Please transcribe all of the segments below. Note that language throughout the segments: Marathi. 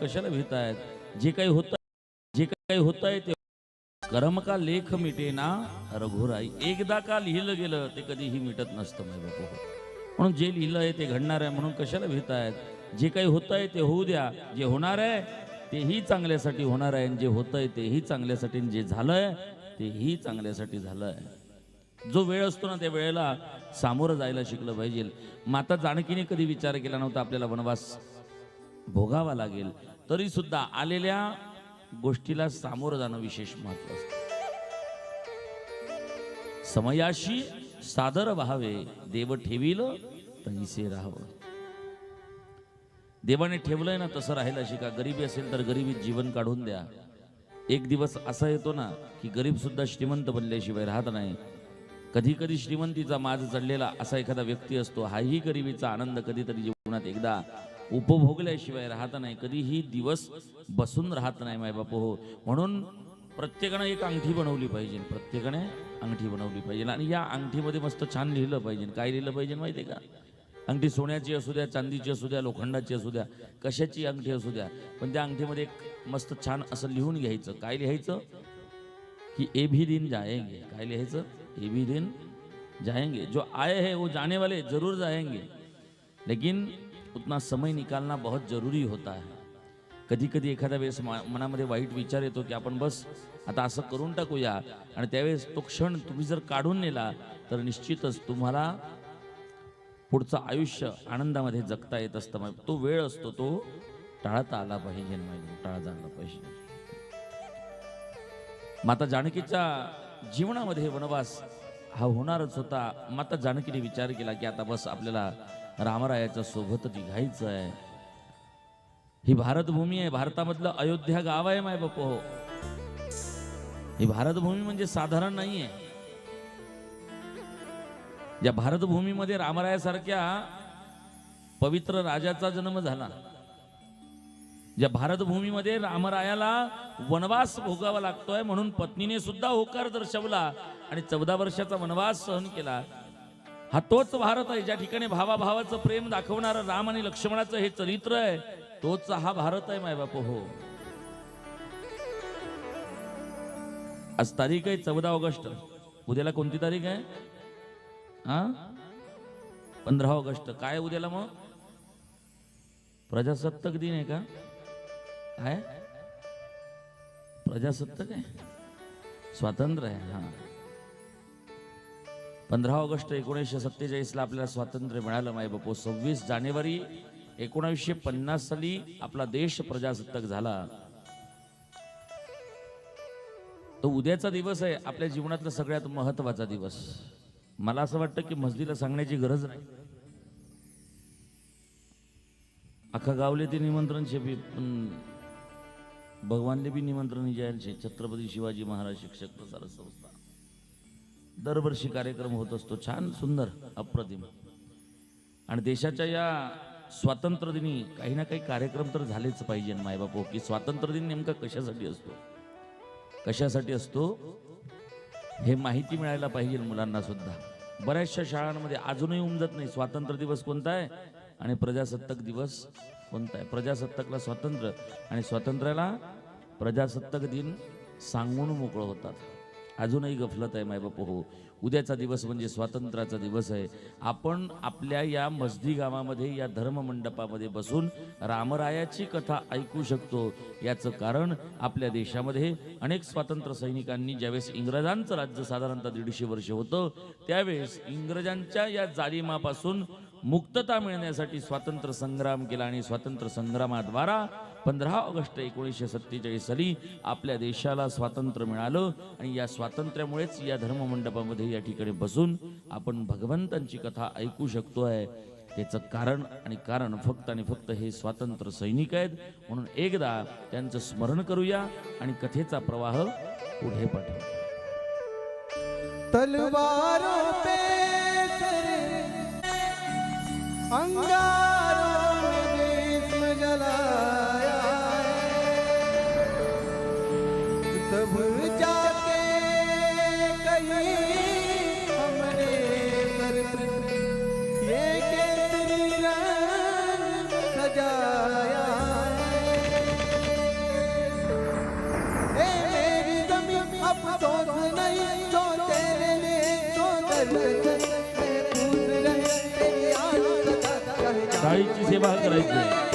कशाला भीतायत? जे काही होत जे काही होत आहे ते कर्म का लेख मिटेना रघुराई? एकदा का लिहिलं गेलं ते कधीही मिटत नसतं माय बापू. म्हणून जे लिहिलं आहे ते घडणार आहे म्हणून कशाला भीतायत? जे काही होत आहे ते होऊ द्या. जे होणार आहे तेही चांगल्यासाठी होणार आहे आणि जे होत आहे तेही चांगल्यासाठी जे झालंय तेही चांगल्यासाठी झालं आहे जो वेळ असतो ना त्या वेळेला सामोरं जायला शिकलं पाहिजे. माता जानकीने कधी विचार केला नव्हता आपल्याला वनवास भोगावा लागेल. तरी सुद्धा आलेल्या गोष्टीला सामोरं जाणं विशेष महत्त्व असत समयाशी सादर व्हावे देव ठेवील तैसे राहावं. देवाने ठेवलंय ना तसं राहायला शिका गरीबी असेल तर गरिबीत जीवन काढून द्या. एक दिवस असा येतो ना की गरीब सुद्धा श्रीमंत बनल्याशिवाय राहत नाही. कधी कधी श्रीमंतीचा माज चढलेला असा एखादा व्यक्ती असतो हाही गरिबीचा आनंद कधीतरी जीवनात एकदा उपभोगल्याशिवाय राहत नाही. कधीही दिवस बसून राहत नाही मायबापू हो. म्हणून प्रत्येकानं एक अंगठी बनवली पाहिजे. प्रत्येकाने अंगठी बनवली पाहिजे. आणि या अंगठीमध्ये मस्त छान लिहिलं पाहिजे. काय लिहिलं पाहिजे माहिती आहे का? अंगठी सोन्याची असू द्या चांदीची असू द्या लोखंडाची असू द्या कशाची अंगठी असू द्या. पण त्या अंगठीमध्ये एक मस्त छान असं लिहून घ्यायचं. काय लिहायचं? की ए भी दिन जाएंगे काय लिहायचं? ए भी दिन जाएंगे जो आए है वो जाने वाले जरूर जाएंगे लेकिन उतना समय निकालना बहुत जरूरी होता है। कधी कधी एखाद्या वेळेस मनामध्ये वाईट विचार येतो की आपण बस आता असं करून टाकूया आणि त्यावेळेस तो क्षण तुम्ही जर काढून नेला तर निश्चितच तुम्हाला पुढचं आयुष्य आनंदामध्ये जगता येत असतं. तो वेळ असतो तो टाळता आला पाहिजे नाही टाळता आला पाहिजे. माता जानकीच्या जीवनामध्ये वनवास हा होणारच होता. माता जानकीने विचार केला की आता बस आपल्याला रामरायाच्या सोबत निघायचं आहे. ही भारतभूमी आहे भारतामधलं अयोध्या गाव आहे माय बाप. हो ही भारतभूमी म्हणजे साधारण नाहीये. या भारतभूमीमध्ये रामरायासारख्या पवित्र राजाचा जन्म झाला या भारतभूमीमध्ये रामरायाला वनवास भोगावा लागतोय म्हणून पत्नीने सुद्धा होकार दर्शवला आणि चौदा वर्षाचा वनवास सहन केला हा तोच भारत आहे. ज्या ठिकाणी भावाभावाचं प्रेम दाखवणारं राम आणि लक्ष्मणाचं हे चरित्र आहे तोच हा भारत आहे माय बाप हो. आज तारीख आहे चौदा ऑगस्ट. उद्याला कोणती तारीख आहे? हा? पंधरा ऑगस्ट. काय उद्याला मग? प्रजासत्ताक दिन आहे का? काय? प्रजासत्ताक आहे? स्वातंत्र्य आहे हा. पंधरा ऑगस्ट एकोणीसशे सत्तेचाळीसला आपल्याला स्वातंत्र्य मिळालं माय बापू. सव्वीस जानेवारी एकोणावीसशे पन्नास साली आपला देश प्रजासत्ताक झाला. तो उद्याचा दिवस आहे आपल्या जीवनातला सगळ्यात महत्त्वाचा दिवस. मला असं वाटतं की मस्जिदला सांगण्याची गरज नाही. अख्खा गावले ते निमंत्रण छे पण भगवानले बी निमंत्रण जायला छत्रपती शिवाजी महाराज शिक्षक प्रसार संस्था दरवर्षी कार्यक्रम होत असतो. छान सुंदर अप्रतिम. आणि देशाच्या या स्वातंत्र्यदिनी काही ना काही कार्यक्रम तर झालेच पाहिजे मायबापो. की स्वातंत्र्य दिन नेमका कशासाठी असतो? कशासाठी असतो? हे माहिती मिळायला पाहिजे मुलांना सुद्धा. बऱ्याचशा शाळांमध्ये अजूनही उमजत नाही. स्वातंत्र्य दिवस कोणता आहे? आणि प्रजासत्ताक दिवस कोणता आहे? प्रजासत्ताकला स्वातंत्र्य आणि स्वातंत्र्याला प्रजासत्ताक दिन सांगून मोकळं होतात. अजूनही गफलत आहे मायबाप हो. उद्याचा दिवस म्हणजे स्वातंत्र्याचा दिवस आहे. आपण आपल्या या मस्दी गावामध्ये या धर्ममंडपामध्ये बसून रामरायाची कथा ऐकू शकतो. याचं कारण आपल्या देशामध्ये अनेक स्वातंत्र्य सैनिकांनी ज्यावेळेस इंग्रजांचं राज्य साधारणतः दीडशे वर्ष होतं त्यावेळेस इंग्रजांच्या या जालिमापासून मुक्तता मिळण्यासाठी स्वातंत्र्य संग्राम केला आणि स्वातंत्र्य संग्रामाद्वारा पंधरा ऑगस्ट एकोणीसशे सत्तेचाळीस साली आपल्या देशाला स्वातंत्र्य मिळालं. आणि या स्वातंत्र्यामुळेच या धर्ममंडपामध्ये या ठिकाणी बसून आपण भगवंतांची कथा ऐकू शकतो आहे त्याचं कारण आणि कारण फक्त आणि फक्त हे स्वातंत्र्य सैनिक आहेत. म्हणून एकदा त्यांचं स्मरण करूया आणि कथेचा प्रवाह पुढे पाठवू. तलवार पे अंगारों में भीष्म जलाया तब जाके कहीं સેવા કરાવી જોઈએ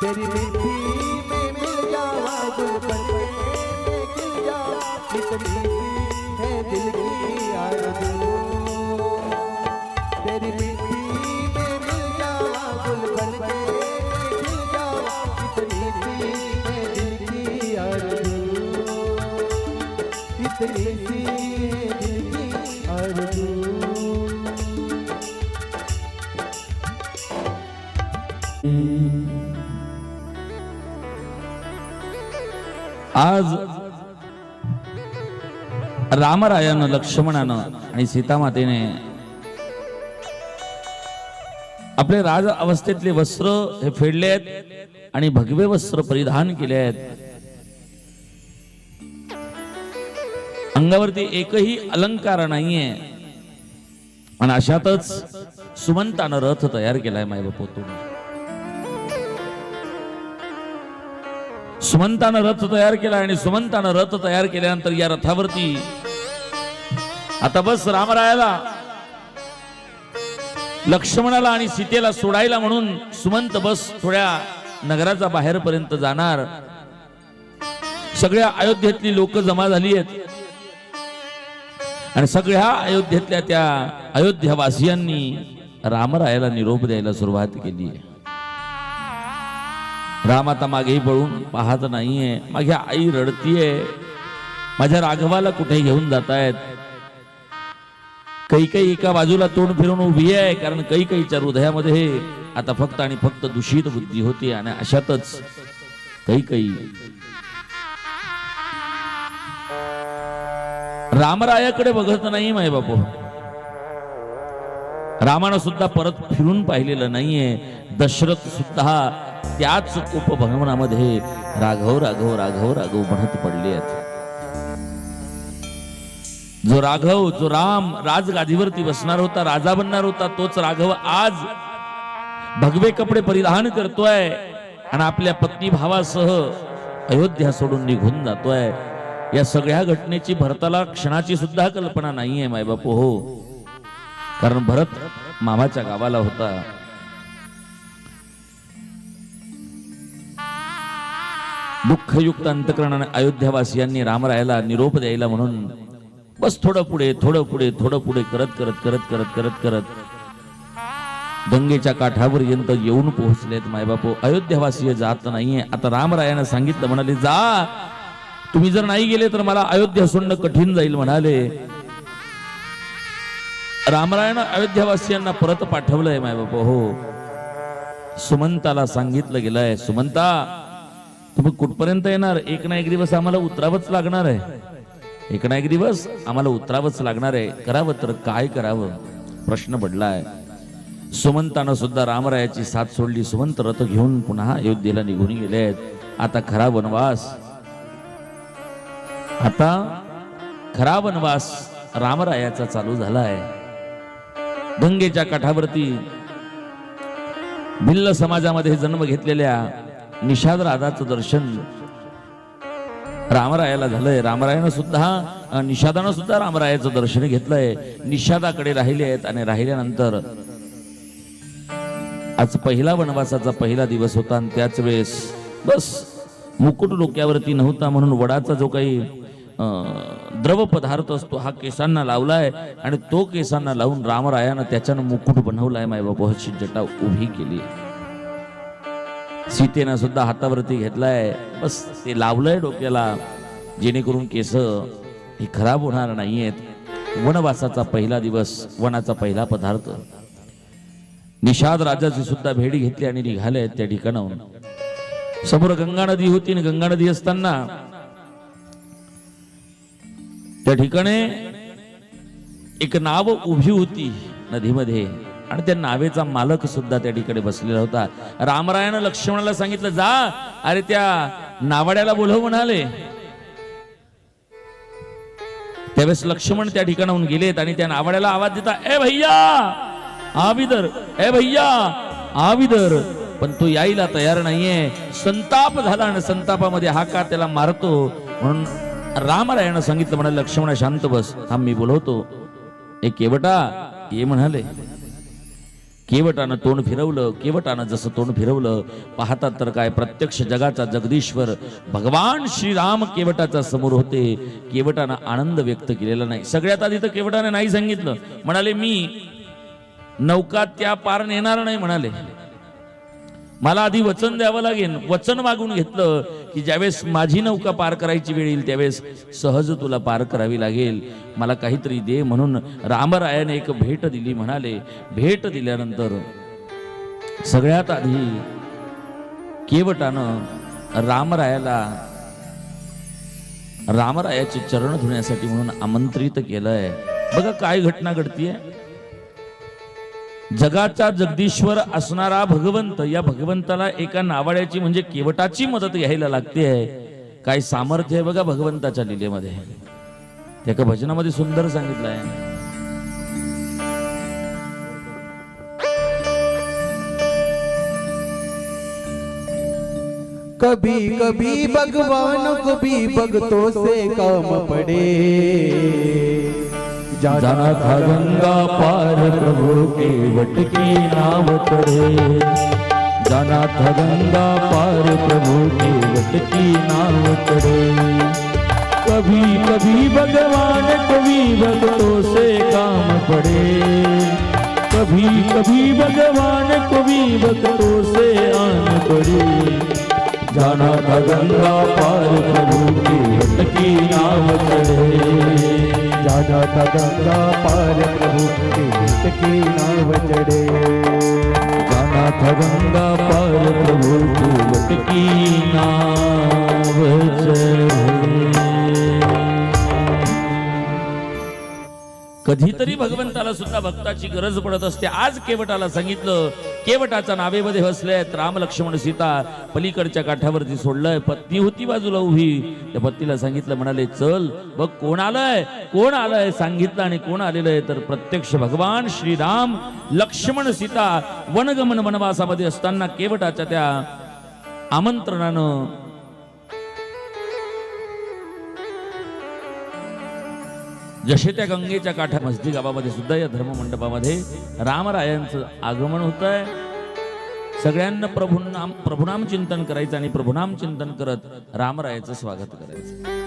तेरी मिट्टी में मिल जावा गुल बन खिल जा कितनी है दिल की आरज़ू तेरी मिट्टी में मिल जावा गुल बन खिल जा कितनी है दिल की आरज़ू कितनी आज रामरायानं लक्ष्मणानं आणि सीतामातेने आपले राज अवस्थेतले वस्त्र हे फेडले आहेत आणि भगवे वस्त्र परिधान केले आहेत. अंगावरती एकही अलंकार नाहीये. आणि अशातच सुमंतानं रथ तयार केलाय माय तुम्ही सुमंतानं रथ तयार केला आणि सुमंतानं रथ तयार केल्यानंतर या रथावरती आता बस रामरायाला लक्ष्मणाला आणि सीतेला सोडायला म्हणून सुमंत बस थोड्या नगराचा बाहेरपर्यंत जाणार. सगळ्या अयोध्येतली लोक जमा झाली आहेत. आणि सगळ्या अयोध्येतल्या त्या अयोध्यावासियांनी रामरायाला निरोप द्यायला सुरुवात केली आहे. राम आता मागेही पळून पाहत नाहीये. माझ्या आई रडतीये. माझ्या राघवाला कुठे घेऊन जातायत? काही काही एका बाजूला तोंड फिरून उभी आहे कारण काही काहीच्या हृदयामध्ये आता फक्त आणि फक्त दूषित बुद्धी होती आणि अशातच काही काही रामरायाकडे बघत नाही माय बापू. रामानं सुद्धा परत फिरून पाहिलेलं नाहीये. दशरथ सुद्धा त्याच उपभवनामध्ये राघव राघव राघव राघव म्हणत पडले आहेत. जो राघव जो राम राजगादीवरती बसणार होता राजा बनणार होता तोच राघव आज भगवे कपडे परिधान करतोय आणि आपल्या पत्नी भावासह अयोध्या सोडून निघून जातोय. या सगळ्या घटनेची भरताला क्षणाची सुद्धा कल्पना नाहीये मायबापू हो. कारण भरत मामाच्या गावाला होता. दुःखयुक्त अंतकरणाने अयोध्यावासियांनी रामरायाला निरोप द्यायला म्हणून बस थोडं पुढे थोडं पुढे थोडं पुढे करत करत करत करत करत करत गंगेच्या काठापर्यंत येऊन पोहोचलेत मायबापू. अयोध्यावासीय जात नाहीये. आता रामरायानं सांगितलं म्हणाले जा. तुम्ही जर नाही गेले तर मला अयोध्या सोडणं कठीण जाईल म्हणाले. रामरायानं अयोध्यावासियांना परत पाठवलंय मायबापू. हो. सुमंताला सांगितलं गेलंय सुमंता तुम्ही कुठपर्यंत येणार? एक ना एक दिवस आम्हाला उतरावंच लागणार आहे. एक ना एक दिवस आम्हाला उतरावंच लागणार आहे. करावं तर काय करावं? प्रश्न पडलाय. सुमंतानं सुद्धा रामरायाची साथ सोडली. सुमंत रथ घेऊन पुन्हा अयोध्येला निघून गेले आहेत. आता खरा वनवास. आता खरा वनवास रामरायाचा चालू झालाय. गंगेच्या काठावरती भिल्ल समाजामध्ये जन्म घेतलेल्या निषाद राधाचं दर्शन. रामरायाला झालंय. रामरायानं सुद्धा निषादानं सुद्धा रामरायाचं दर्शन घेतलंय. निषादाकडे राहिले आहेत आणि राहिल्यानंतर आज पहिला वनवासाचा पहिला दिवस होता आणि त्याच वेळेस बस मुकुट डोक्यावरती नव्हता म्हणून वडाचा जो काही द्रव पदार्थ असतो हा केसांना लावलाय आणि तो केसांना लावून रामरायानं त्याच्यानं मुकुट बनवलाय. मायबाबा अशी जटा उभी केली सीतेनं सुद्धा हातावरती घेतलाय. बस ते लावलंय डोक्याला. जेणेकरून केस हे खराब होणार नाहीयेत. वनवासाचा पहिला दिवस वनाचा पहिला पदार्थ. निषाद राजाची सुद्धा भेट घेतली आणि निघाले त्या ठिकाणाहून. समोर गंगा नदी होती आणि गंगा नदी असताना त्या ठिकाणी एक नाव उभी होती नदीमध्ये. आणि त्या नावेचा मालक सुद्धा त्या ठिकाणी बसलेला होता. रामरायानं लक्ष्मणाला सांगितलं जा. अरे त्या नावाड्याला बोलव म्हणाले. त्यावेळेस लक्ष्मण त्या ठिकाणाहून गेलेत आणि त्या नावाड्याला आवाज देता ए भैया आविदर ए भैया आविदर. पण तो यायला तयार नाहीये. संताप झाला आणि संतापामध्ये हा का त्याला मारतो? म्हणून रामरायानं सांगितलं म्हणाले लक्ष्मण शांत बस. हा मी बोलवतो. ए केवटा? ये म्हणाले. केवटानं तोंड फिरवलं केवटानं जसं तोंड फिरवलं पाहतात तर काय प्रत्यक्ष जगाचा जगदीश्वर. भगवान श्रीराम केवटाचा समोर होते. केवटानं आनंद व्यक्त केलेला नाही. सगळ्यात आधी तर केवटाने नाही सांगितलं. म्हणाले मी नौका त्या पार नेणार नाही म्हणाले. मला आधी वचन द्यावं लागेल वचन मागून घेतलं की ज्यावेळेस माझी नौका पार करायची वेळ येईल त्यावेळेस सहज तुला पार करावी लागेल. मला काहीतरी दे म्हणून रामरायाने एक भेट दिली म्हणाले भेट दिल्यानंतर सगळ्यात आधी केवटानं रामरायाला रामरायाचे चरण धुण्यासाठी म्हणून आमंत्रित केलंय. बघा काय घटना घडतीये. जगाचा जगदीश्वर असणारा भगवंत या भगवंताला एका नावाड्याची म्हणजे केवटाची मदत घ्यायला लागते आहे. काय सामर्थ्य आहे बघा भगवंताच्या लिलेमध्ये. त्या एका भजनामध्ये सुंदर सांगितलंय. कभी कभी भगवान को भी भक्तों से काम पड़े। जाना था गंगा पार प्रभु के वट की नाव चढ़े जाना था गंगा पार प्रभु के वट की नाव चढ़े कभी कभी भगवान कभी भक्तों से काम पड़े. कभी कभी भगवान कभी भक्तों से आन पड़े. जाना था गंगा पार प्रभु की वट की नाव चढ़े जाना था गंगा पार प्रभु के की नाव चढ़े. जाना था गंगा पार प्रभु की की नाव चढ़े. कधीतरी भगवंताला सुद्धा भक्ताची गरज पडत असते. आज केवटाला सांगितलं केवटाच्या नावेमध्ये बसले आहेत राम लक्ष्मण सीता पलीकडच्या काठावरती सोडलंय. पत्नी होती बाजूला उभी. त्या पत्नीला सांगितलं म्हणाले चल बघ कोण आलंय. कोण आलंय सांगितलं आणि कोण आलेलं आहे? तर प्रत्यक्ष भगवान श्रीराम लक्ष्मण सीता वनगमन वनवासामध्ये असताना केवटाच्या त्या आमंत्रणानं जसे त्या गंगेच्या काठा मस्जिद गावामध्ये सुद्धा या धर्म मंडपामध्ये रामरायांचं आगमन होत आहे सगळ्यांना प्रभुनाम प्रभुनाम चिंतन करायचं आणि प्रभुनाम चिंतन करत रामरायाचं स्वागत करायचं.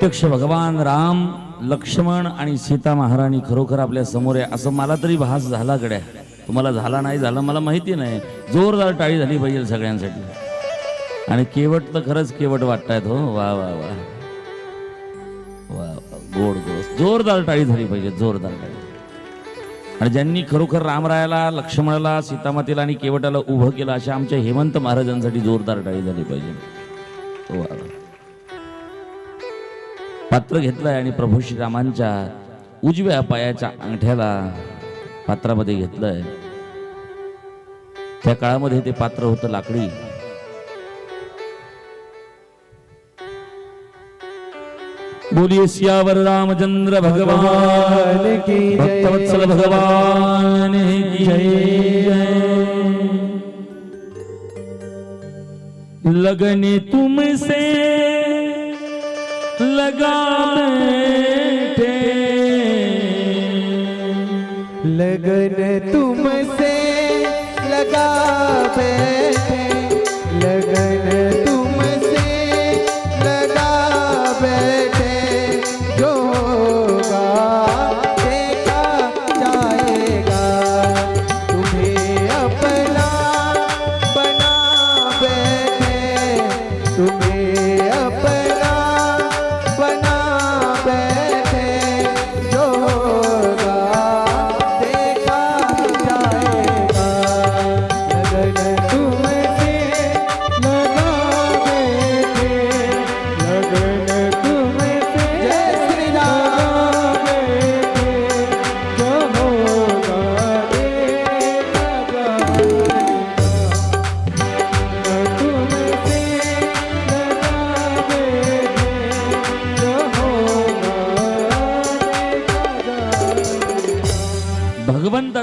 प्रत्यक्ष भगवान राम लक्ष्मण आणि सीता महाराणी खरोखर आपल्यासमोर आहे. असं मला तरी भास झाला गड्या. तुम्हाला झाला नाही झाला मला माहिती नाही. जोरदार टाळी झाली पाहिजे सगळ्यांसाठी. आणि केवट तर खरंच केवट वाटतायत हो. वा वा वा. वा वा. गोड गोड जोरदार टाळी झाली पाहिजे जोरदार टाळी. आणि ज्यांनी खरोखर रामरायाला लक्ष्मणाला सीतामातेला आणि केवटाला उभं केलं अशा आमच्या हेमंत महाराजांसाठी जोरदार टाळी झाली पाहिजे. वा वा. पात्र घेतलंय आणि प्रभू श्रीरामांच्या उजव्या पायाच्या अंगठ्याला पात्रामध्ये घेतलंय. त्या काळामध्ये ते पात्र होतं लाकडी. बोलिए सियावर रामचंद्र भगवान की भक्तवत्सल भगवान की जय. लगने तुमसे લગા બેઠે. લગન તુમસે લગા બેઠે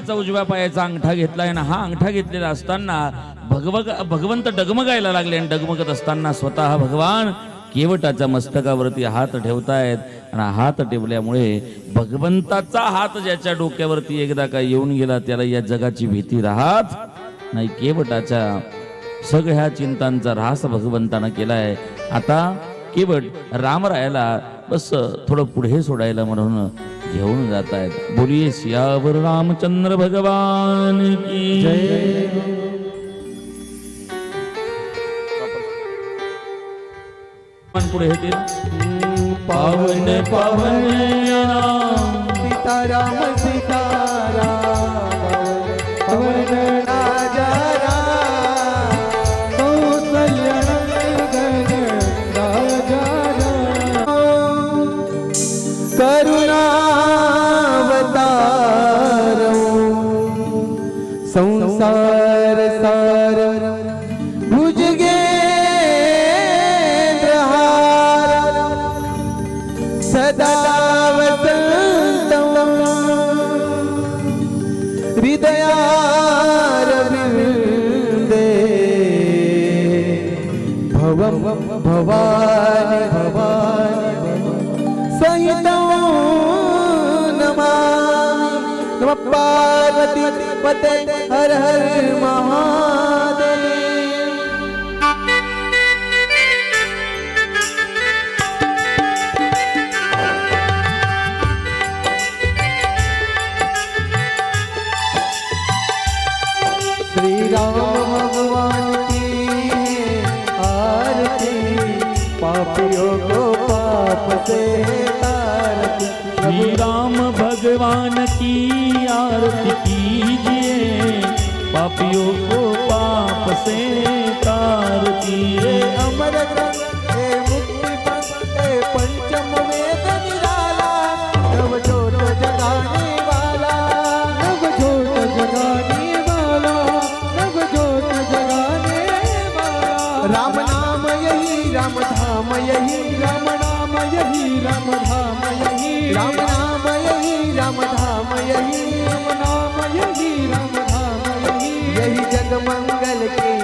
हाताचा उजव्या पायाचा अंगठा घेतलाय ना हा अंगठा घेतलेला असताना भगवग भगवंत डगमगायला लागले आणि डगमगत असताना स्वतः भगवान केवटाच्या मस्तकावरती हात ठेवतायत. आणि हात ठेवल्यामुळे भगवंताचा हात ज्याच्या डोक्यावरती एकदा का येऊन गेला त्याला या जगाची भीती राहत नाही. केवटाच्या सगळ्या चिंतांचा ऱ्हास भगवंतानं केलाय. आता केवट रामरायाला बस थोडं पुढे सोडायला म्हणून घेऊन जात आहेत बोलिये सियावर रामचंद्र भगवान की जय. पुढे येतील. पावन पावन राम. सीताराम सीता સહિત નમા પાર્વતી પતે હર હર મહાદેવ पापियों को पाप से तारती है अमर ग्रंथ मंगल के